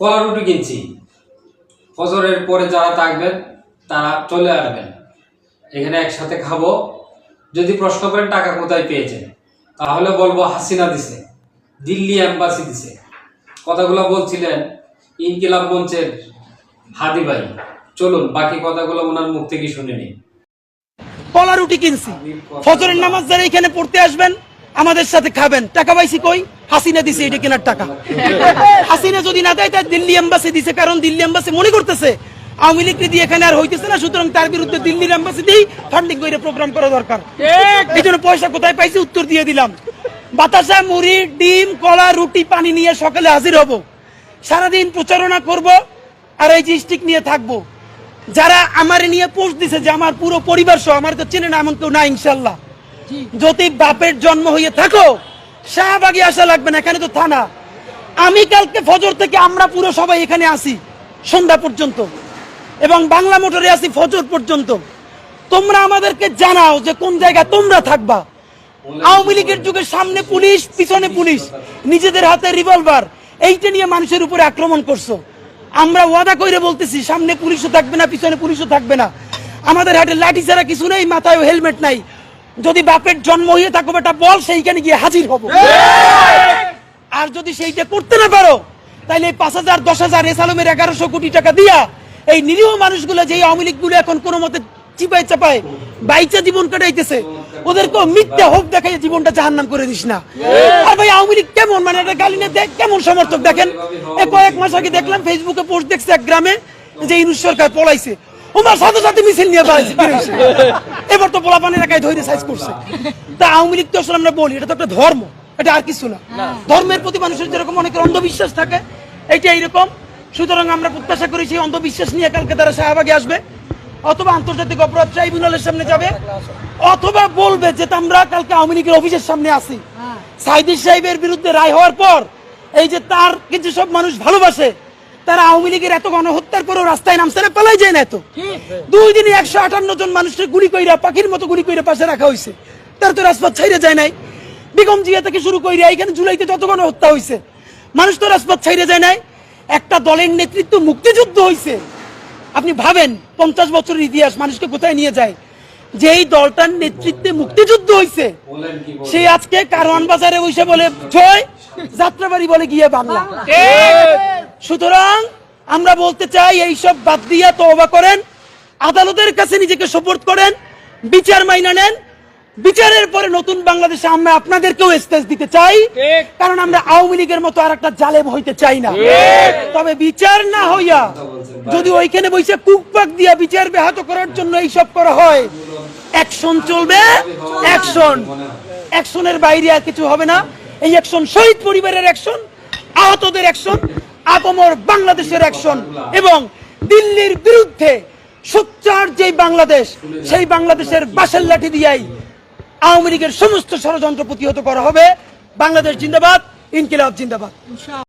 কলা রুটি কিনছি। ফজরের পরে যারা থাকবেন তারা চলে আসবেন। এখানে একসাথে খাব। যদি প্রশ্ন করেন টাকা কোথায় পেয়েছেন? তাহলে বলব হাসিনা দিছে। দিল্লি এম্বাসি দিছে। কথাগুলো বলছিলেন ইনকিলাব মঞ্চের হাদি ভাই। চলুন বাকি কথাগুলো ওনার মুখ থেকে শুনে নিন কলা রুটি কিনছি। ফজরের নামাজ যারা এখানে পড়তে আসবেন আমাদের সাথে খাবেন। টাকা পাইছি কই? হাসিনা দিছে এটা কেনার টাকা। হাসিনা যদি না দেয় তাই দিল্লি এম্বাসি দিছে কারণ দিল্লি এম্বাসি মনে করতেছে আওয়ামী লীগ দিয়ে এখানে আর হইতেছে না সুতরাং তার বিরুদ্ধে দিল্লির এম্বাসি দিয়েই ফান্ডিং করে প্রোগ্রাম করা দরকার। এই জন্য পয়সা কোথায় পাইছি? উত্তর দিয়ে দিলাম। বাতাসা মুড়ি ডিম কলা রুটি পানি নিয়ে সকালে হাজির হব। সারাদিন প্রচারণা করব আর এই যে স্টিক নিয়ে থাকব। যারা আমার নিয়ে পোস্ট দিছে যে আমার পুরো পরিবার সহ আমার তো চেনে না এমন কেউ না ইনশাল্লাহ। যদি বাপের জন্ম হয়ে থাকো, শাহবাগে আসা লাগবে না, এখানে তো থানা। আমি কালকে ফজর থেকে আমরা পুরো সবাই এখানে আসি, সন্ধ্যা পর্যন্ত। এবং বাংলা মোটরে আসি ফজর পর্যন্ত। তোমরা আমাদেরকে জানাও যে কোন জায়গায় তোমরা থাকবা। আওয়ামী লীগের যুগের সামনে পুলিশ, পিছনে পুলিশ। নিজেদের হাতে রিভলভার এইটা নিয়ে মানুষের উপরে আক্রমণ করছ। আমরা ওয়াদা কইরে বলতেছি, সামনে পুলিশও থাকবে না, পিছনে পুলিশও থাকবে না। আমাদের হাতে লাঠি ছাড়া কিছু নেই মাথায় হেলমেট নাই। যদি বাপের জন্ম হয়ে থাকো বেটা বল সেইখানে গিয়ে হাজির হব। আর যদি সেইটা করতে না পারো তাহলে এই পাঁচ হাজার দশ হাজার এসালমের এগারোশো কোটি টাকা দিয়া এই নিরীহ মানুষগুলো যে আওয়ামী লীগগুলো এখন কোনো মতে চিপায় চাপায় বাইচা জীবন কাটাইতেছে ওদেরকে মিথ্যা হোক দেখাই জীবনটা জাহান্নাম করে দিস না। আর ভাই আওয়ামী লীগ কেমন? মানে এটা গালি না দেখ কেমন সমর্থক দেখেন? কয়েক মাস আগে দেখলাম ফেসবুকে পোস্ট দেখছে এক গ্রামে যে ইনুস সরকার পলাইছে। ওমার সাথে সাথে মিছিল নিয়ে বেরোইছে। এবার তো পোলা পানির একাই ধরে সাইজ করছে। তা আওয়ামী লীগ তো আসলে আমরা বলি এটা তো একটা ধর্ম এটা আর কিছু না। ধর্মের প্রতি মানুষের যেরকম অনেকের অন্ধবিশ্বাস থাকে এইটা এইরকম। সুতরাং আমরা প্রত্যাশা করি সেই অন্ধবিশ্বাস নিয়ে কালকে তারা শাহবাগে আসবে অথবা আন্তর্জাতিক অপরাধ ট্রাইব্যুনালের সামনে যাবে অথবা বলবে যে আমরা কালকে আওয়ামী লীগের অফিসের সামনে আসি সাইদির সাহেবের বিরুদ্ধে রায় হওয়ার পর এই যে তার কিছু সব মানুষ ভালোবাসে তারা আওয়ামী লীগের এত গণহত্যার পরেও রাস্তায় নামছে না, পালাই যায় না এত। দুই দিনে একশো আটান্ন জন মানুষের গুলি কইরা, পাখির মতো গুলি কইরা পাশে রাখা হয়েছে তার তো রাজপথ ছাইরে যায় নাই। বেগম জিয়া থেকে শুরু কইরা এখানে জুলাইতে যত গণহত্যা হয়েছে মানুষ তো রাজপথ ছাইরে যায় নাই। একটা দলের নেতৃত্ব মুক্তিযুদ্ধ হয়েছে আপনি ভাবেন, পঞ্চাশ বছরের ইতিহাস মানুষকে কোথায় নিয়ে যায়? যে এই দলটার নেতৃত্বে মুক্তিযুদ্ধ হয়েছে সে আজকে কারওয়ান বাজারে বসে বলে জয় যাত্রাবাড়ি বলে গিয়ে বাংলা। সুতরাং আমরা বলতে চাই এই সব বাদ দিয়া তওবা করেন। আদালতের কাছে নিজেকে সোপর্দ করেন বিচার মাইনা নেন। বিচারের পরে নতুন বাংলাদেশে আমরা আপনাদেরকেও স্টেজ দিতে চাই। কারণ আমরা আওয়ামী লীগের মতো আর একটা জালেম হইতে চাই না। তবে বিচার না হইয়া যদি ওইখানে বসে কুকপাক দিয়া বিচার ব্যাহত করার জন্য এইসব করা হয় অ্যাকশন চলবে অ্যাকশন। অ্যাকশনের বাইরে আর কিছু হবে না। এই অ্যাকশন শহীদ পরিবারের অ্যাকশন আহতদের অ্যাকশন আপমর বাংলাদেশের অ্যাকশন এবং দিল্লির বিরুদ্ধে সোচ্চার যেই বাংলাদেশ, সেই বাংলাদেশের বাসের লাঠি দিয়াই আওয়ামী লীগের সমস্ত ষড়যন্ত্র প্রতিহত করা হবে। বাংলাদেশ জিন্দাবাদ, ইনকিলাব জিন্দাবাদ।